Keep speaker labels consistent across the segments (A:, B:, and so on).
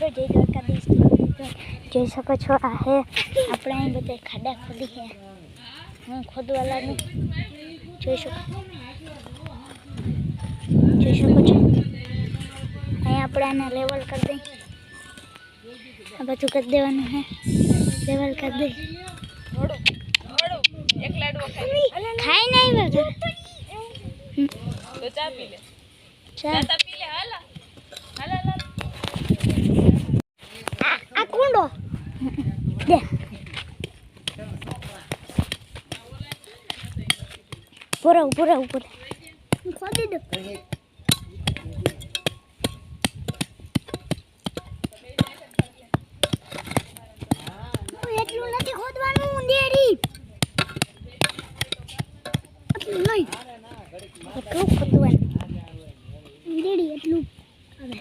A: મિત્રો જય દ્વારકાધીશ જોઈ શકો છો આ હે આપણે અહીં બધે ખાડા ખોદી છે. હું ખોદવાલાનું જોઈ શકો જોઈ શકો છો. અહીં આપણે આને લેવલ કરી દઈ આ બધું કરી દેવાનું હે લેવલ કરી દઈ
B: એક લાડવો ખાઈ
A: ખાઈ નહીં વગર
B: તો ચા પી લે.
A: ચાલ.
B: ચા પી લે હાલા હાલા હાલા
A: આ કુંડો દે પૂરા પૂરા પૂરા ખોદી દો એટલું નથી ખોદવાનું ઉંદેડી નહીં ખોદવાનું ઉંદેડી એટલું હવે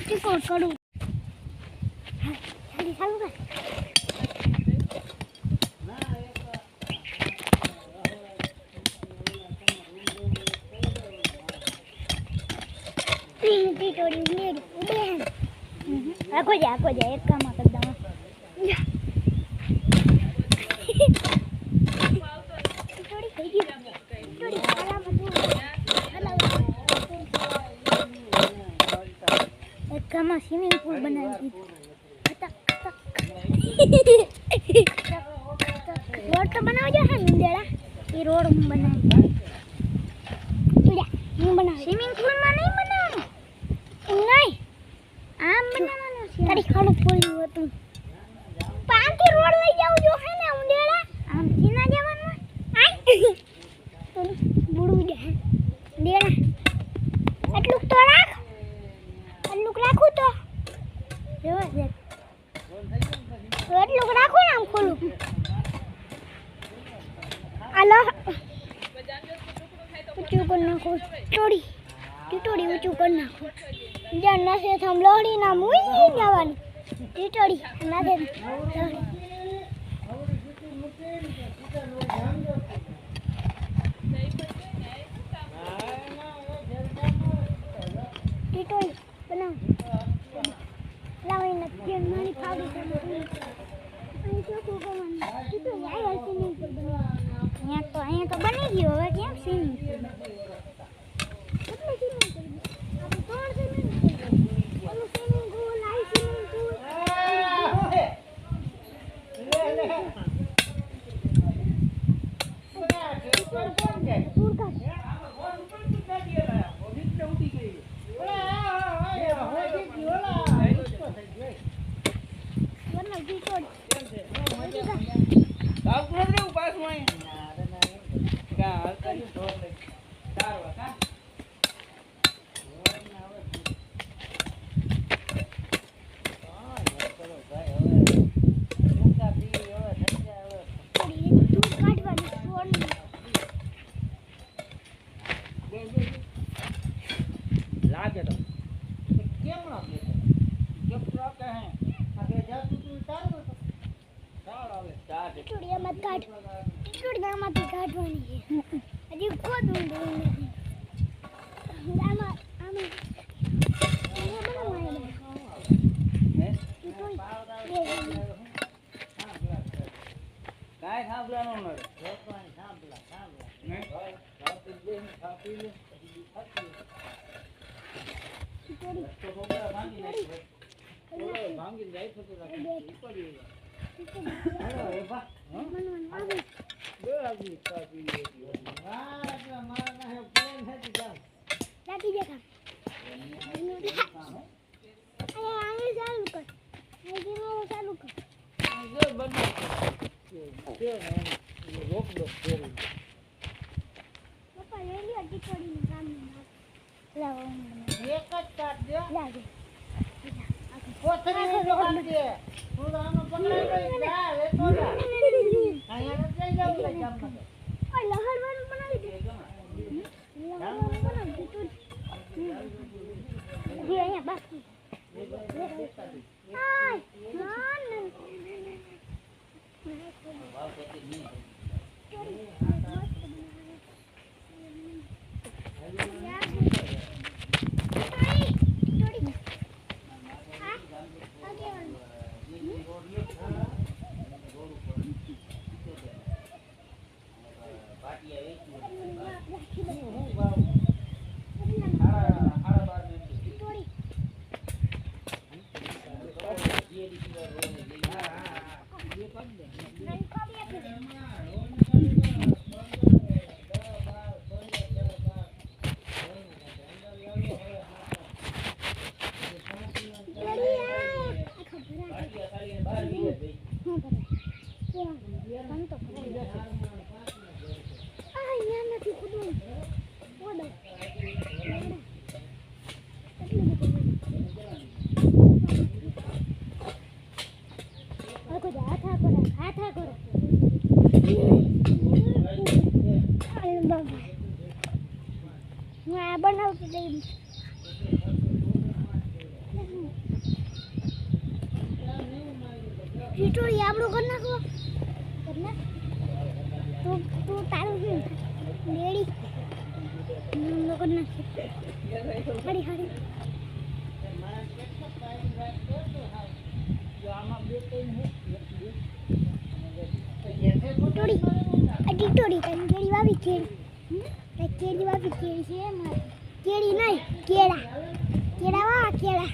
A: ટીકોટ કરું જલ્દી ચાલુ કર ટીન ટીટોડી લેડી ઉડે હે આખો જાય આખો જાય એક કામ કરી દઉં ગામમાં સ્વિમિંગ પુલ બનાવી દીધું રોડ તો બનાવજો હે નિંદેડા એ રોડ હું બનાવી પીડા હું બનાવી સ્વિમિંગ પુલમાં નહીં બનાવવાનું એમ નહીં આમ બનાવવાનું છે તારી ખાડું પૂર્યું હતું પાંચથી રોડ લઈ જાવ જો હે ને ઉંદેડા આમથી ના જવાનું આય તો બુડું જાય ઉંદેડા એટલું તો રાખ એટલું રાખું તો જોવા દે તો એટલું રાખું ને આમ ખોલું આલો ઊંચું કરી નાખું ટોડી ટીટોડી ઊંચું કરી નાખું જ્યાં નાસે થમ લોહડી ના મુઈ જવાની. ટીટોડી ના દે. ટીટોડી બનાવ. લાવીને તેલ મારી ફાડી દે અહીં તો કરવાનું. ટીટોડી આવ્યા સ્વિમિંગ ને અહીંયા તો અહીંયા તો બની ગયો, હવે કેમ સ્વિમિંગ
C: Один год был. મારા
A: લાગી જા કામ અહીંયા અહીં ચાલુ કર અહીં ચાલુ કર
C: જે બને કે રોક દો ફેરી
A: પપ્પા લઈ લ્યો ટીટોડીનું કામ લાવો
C: એક જ કાઢ દે
A: લાગે
C: કોથળી જો કાઢ દે તું પકડાઈ ગઈ
D: Okay. હું આ બનાવતી જઈશ ટીટોળી આપણું કરી નાખવો કરી નાખ. તું તું તારું લેડી. હું લોકો નાખી હાડી હાડી. ટીટોળી ટીટોળી તને કેળી વાવી કેળી આ કેળી વાવી કેળી છે મારે. કેળી નહીં, કેળા. કેળા વાવા, કેળા.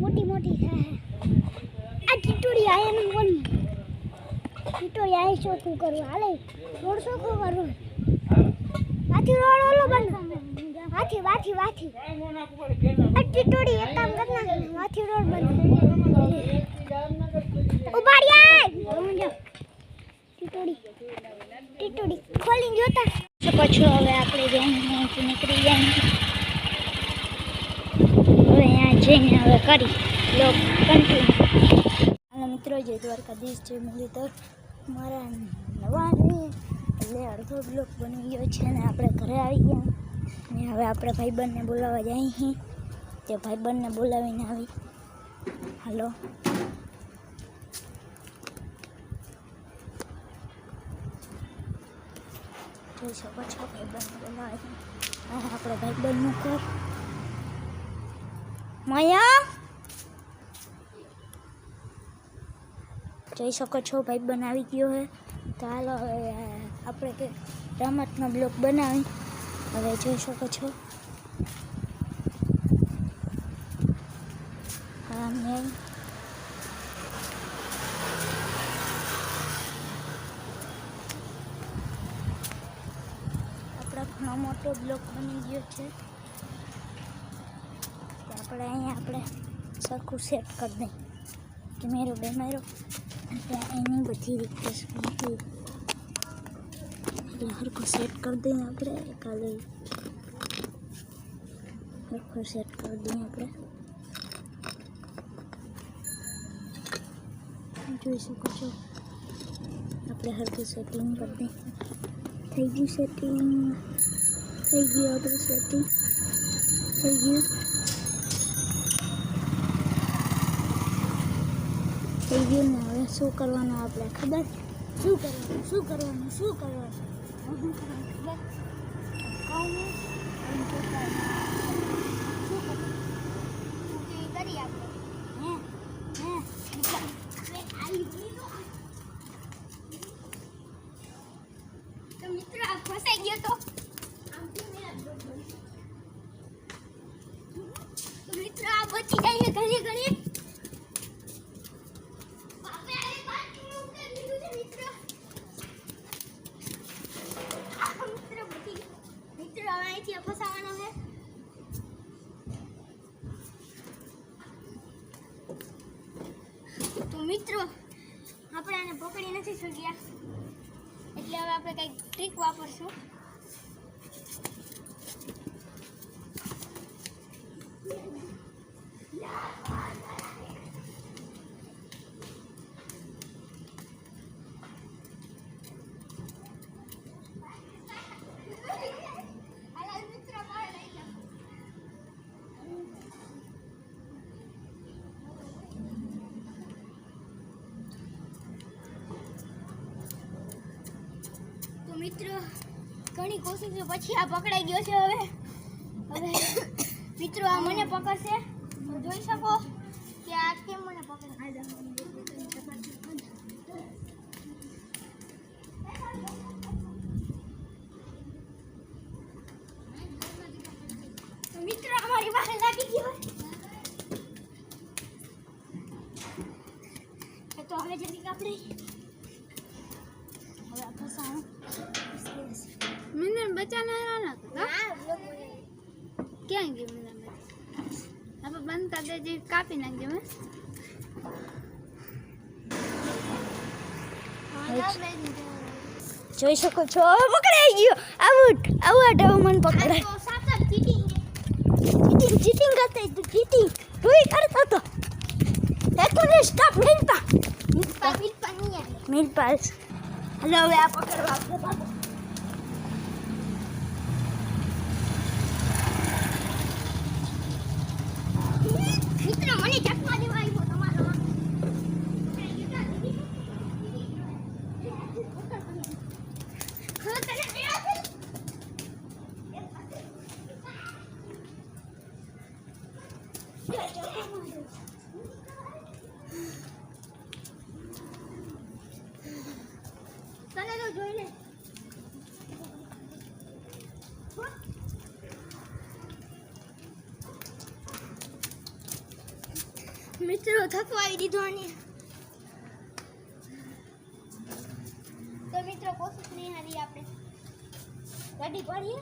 D: મોટી મોટી થાય આ ચીટોડી આ એનું બોલ. ટીટોળી આય ચોખ્ખું કરવું. હાલે, રોડ ચોખ્ખો કરવું. વાથી રોડ ઓલો બન. વાથી વાથી વાથી આ ચીટોડી એક કામ કરના વાથી રોડ બન ઉબાડ્યા ટીટોળી ખોલીને જોતા તો. પછી હવે આપણે જઈને અહીંથી નીકળી જઈએ હવે અહીંયા જઈને હવે કરી લોક કન્ટિન્યુ હાલો મિત્રો જે દ્વારકાધીશ મળી તો મારા નવા એટલે અડધો બ્લોક બની ગયો છે અને આપણે ઘરે આવી ગયા. ને હવે આપણે ભાઈબંધને બોલાવવા જઈએ તે ભાઈબંધને બોલાવીને આવી. હાલો. જોઈ શકો છો ભાઈબંધ બોલાવે આ આપણે ભાઈબંધનું ઘર. માયા? જોઈ શકો છો, ભાઈ બનાવી ગયો હે. તો હવે આપણે કે રમતનો બ્લોક બનાવી. હવે જોઈ શકો છો. હા મેં આપણો ઘણો મોટો બ્લોક બની ગયો છે. તો આપણે અહીંયા આપણે સરખું સેટ કરી દઈએ. કેમેરો બેમેરો એટલે એની બધી રિક્વેસ્ટ એટલે સરખું સેટ કરી દઈએ આપણે. કાલે સરખું સેટ કરી દઈએ આપણે. જોઈ શકો છો. આપણે સરખું સેટિંગ કરી દઈએ. થઈ ગયું સેટિંગ થઈ ગયું આપણું સેટિંગ થઈ ગયું. થઈ ગયું. ને હવે શું કરવાનું આપણે ખબર? શું કરવાનું? શું કરવાનું? શું કરવાનું? ખબર? આપણે? હે? હે? આવી ગઈ તો. તો મિત્રો આ ફસાઈ ગયો તો આમથી મેં આ ડોક બની. તો મિત્રો આ બચી જાય છે ઘણી ઘણી બાપે આ પાછું ઉકેલ લીધું છે મિત્ર આ મિત્ર બચી ગયો. મિત્ર હવે અહીંથી આ ફસાવાનો છે તો મિત્રો આપણે આને પકડી નથી શક્યા. એટલે હવે આપણે કંઈક ટ્રીક વાપરશું. ઘણી કોશિશો પછી આ પકડાઈ ગયો છે હવે. હવે મિત્રો, આ મને પકડશે. જોઈ શકો કે આ કેમ મને પકડે? તો મિત્રો અમારી પાસે લાગી ગયો તો હવે જલ્દી આપણે હવે આ ફસાણું
E: બચ્ચા ના ના
D: હા બ્લોગ બનાવી
E: ક્યાં ગયું મેં આપણે બંધ કરી દેજે કાપી નાખજો મેં
D: જોઈ શકો છો પકડાઈ ગયો. આઉટ આઉટ હવે મને પકડાય. ચીટિંગ ચીટિંગ કરતા તું ચીટિંગ તું કરતો તો એકતો ને સ્ટોપ મિલપા. મિલપા મિલપા નહીં મિલપા હલો હવે આ પકડવા. આપણે બાબુ મિત્ર મને ચકમા દેવા આવ્યો તમારો તને તો જોઈ લે મિત્રો થકવાઈ દીધો આને તો મિત્રો કોશિશ નહીં હારી આપણે ગાડી પડીએ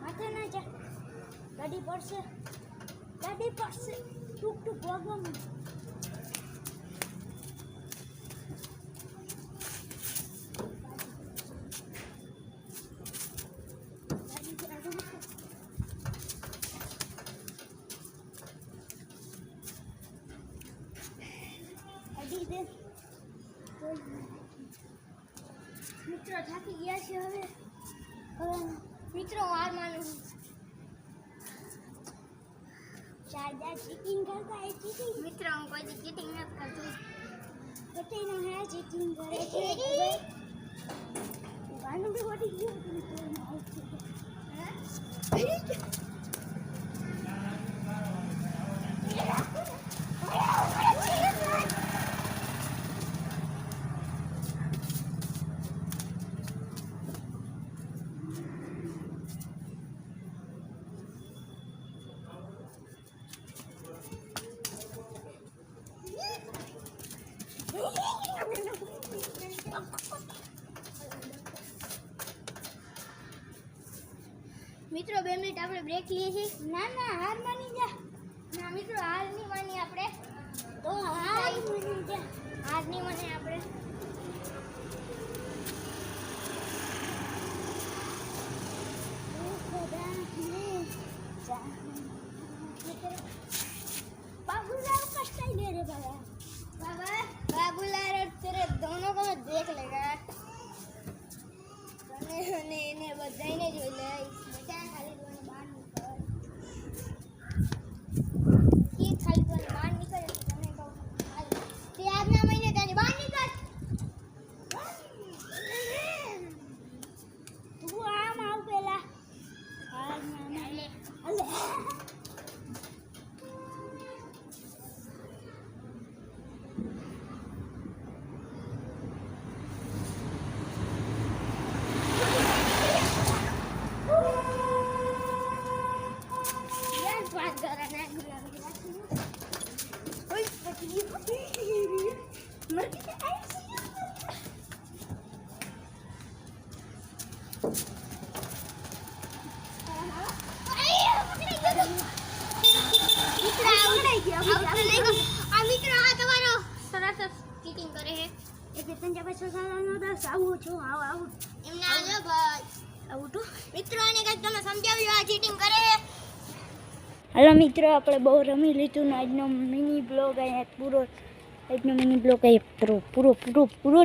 D: માથે ના જા ગાડી પડશે ગાડી પડશે ટૂંક ટૂંક વાગવાનું ગાડી પર આગળ મૂકો. ગાડી દે મિત્રો થાકી ગયા છે હવે હવે મિત્રો હું હાર માનું શારદા ચીટિંગ કરતા એ ચીટિંગ
E: મિત્ર હું કોઈ ચીટિંગ નથી કરતી.
D: બટેનો હે ચીટિંગ કરે છે ગાનું બી વટી ગયું મિત્રો, બે મિનિટ આપણે બ્રેક લઈએ છીએ. ના ના, હાર માની જા. ના, મિત્રો, હાર નહીં માની આપણે. તો હાર માની જા. હાર નહીં માની આપણે. હાલો મિત્રો, આપણે બહુ રમી લીધું ને આજનો મિની બ્લોગ અહીંયા પૂરો આજનો મિની બ્લોગ અહીંયા પૂરો પૂરો પૂરો પૂરો